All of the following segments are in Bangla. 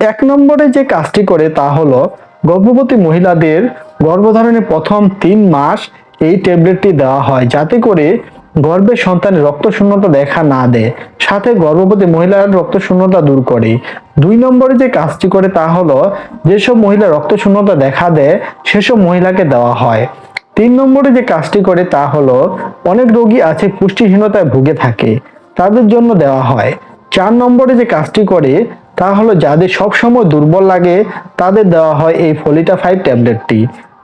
এক নম্বরে যে কাজটি করে তা হলো গর্ভবতী মহিলাদের গর্ভধারণের প্রথম তিন মাস এই ট্যাবলেটটি দেওয়া হয় যাতে করে গর্ভের সন্তানের রক্ত শূন্যতা দেখা না দেয়। সাথে গর্ভবতী মহিলার রক্ত শূন্যতা দূর করে। দুই নম্বরে যে কাজটি করে তা হলো যেসব মহিলা রক্ত শূন্যতা দেখা দেয়, সেসব মহিলাকে দেওয়া হয়। তিন নম্বরে যে কাজটি করে তা হলো অনেক রোগী আছে পুষ্টিহীনতায় ভুগে থাকে, তাদের জন্য দেওয়া হয়। চার নম্বরে যে কাজটি করে তা হলো যাদের সবসময় দুর্বল লাগে, তাদের দেওয়া হয় এই ফলিটা ফাইভ ট্যাবলেটটি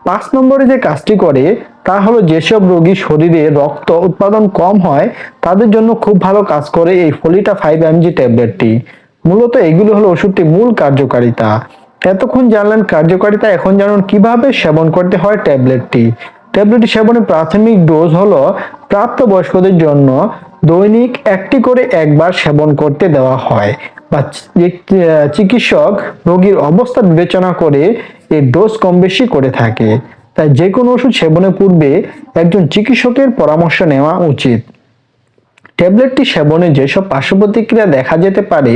পাঁচ নম্বরে যে কাজটি করে, তা হলো যেসব রোগী শরীরে রক্ত উৎপাদন কম হয়, তাদের জন্য খুব ভালো কাজ করে এই ফলিটা ফাইভ এমজি ট্যাবলেটটি মূলত এগুলো হলো ওষুধটির মূল কার্যকারিতা। এতক্ষণ জানলেন কার্যকারিতা, এখন জানুন কীভাবে সেবন করতে হয় ট্যাবলেটটি ট্যাবলেটটি সেবনের প্রাথমিক ডোজ হলো প্রাপ্তবয়স্কদের জন্য দৈনিক একটি করে একবার সেবন করতে দেওয়া হয়। বা চিকিৎসক রোগীর অবস্থা বিবেচনা করে এর ডোজ কম বেশি করে থাকে। তাই যে কোনো ওষুধ সেবনের পূর্বে একজন চিকিৎসকের পরামর্শ নেওয়া উচিত। ট্যাবলেটটি সেবনে যেসব পার্শ্ব প্রতিক্রিয়া দেখা যেতে পারে,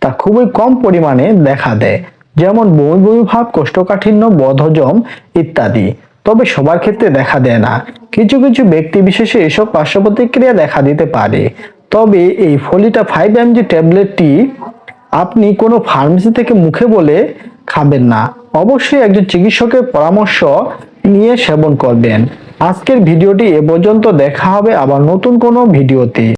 তা খুবই কম পরিমাণে দেখা দেয়। যেমন বমি বমি ভাব, কোষ্ঠকাঠিন্য, বদহজম ইত্যাদি। তবে সবার ক্ষেত্রে দেখা দেয় না। কিছু কিছু ব্যক্তি বিশেষে এসব পার্শ্ব প্রতিক্রিয়া দেখা দিতে পারে। তবে এই ফলিটা ফাইভ এমজি ট্যাবলেটটি আপনি কোনো ফার্মেসি থেকে মুখে বলে খাবেন না। অবশ্যই একজন চিকিৎসকের পরামর্শ নিয়ে সেবন করবেন। আজকের ভিডিওটি এ পর্যন্ত। দেখা হবে আবার নতুন কোনো ভিডিওতে।